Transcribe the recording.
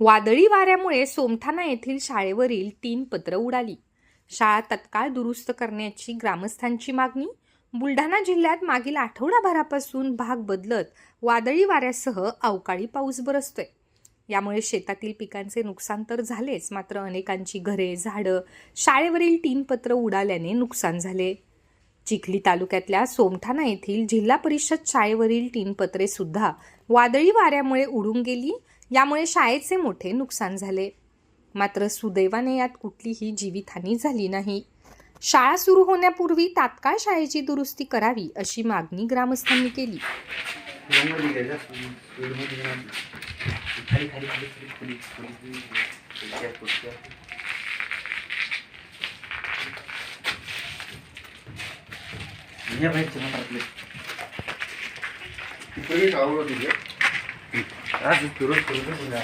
वादळी वाऱ्यामुळे सोमठाणा येथील शाळेवरील तीन पत्र उडाली. शाळा तत्काळ दुरुस्त करण्याची ग्रामस्थांची मागणी बुलढाणा जिल्ह्यात मागील आठवडाभरापासून भाग बदलत वादळी वाऱ्यासह अवकाळी पाऊस बरसतोय. यामुळे शेतातील पिकांचे नुकसान तर झालेच मात्र अनेकांची घरे झाडं शाळेवरील तीन पत्र उडाल्याने नुकसान झाले. चिखली तालुक्यातल्या सोमठाणा येथील जिल्हा परिषद शाळेवरील तीन पत्रे सुद्धा वादळी वाऱ्यामुळे उडून गेली यामुळे शाळेचे मोठे नुकसान झाले मात्र सुदैवाने यात कुठलीही जीवितहानी झाली नाही शाळा सुरू होण्यापूर्वी तात्काळ शाळेची दुरुस्ती करावी अशी मागणी ग्रामस्थांनी केली Раз за пюро, пюро, бля.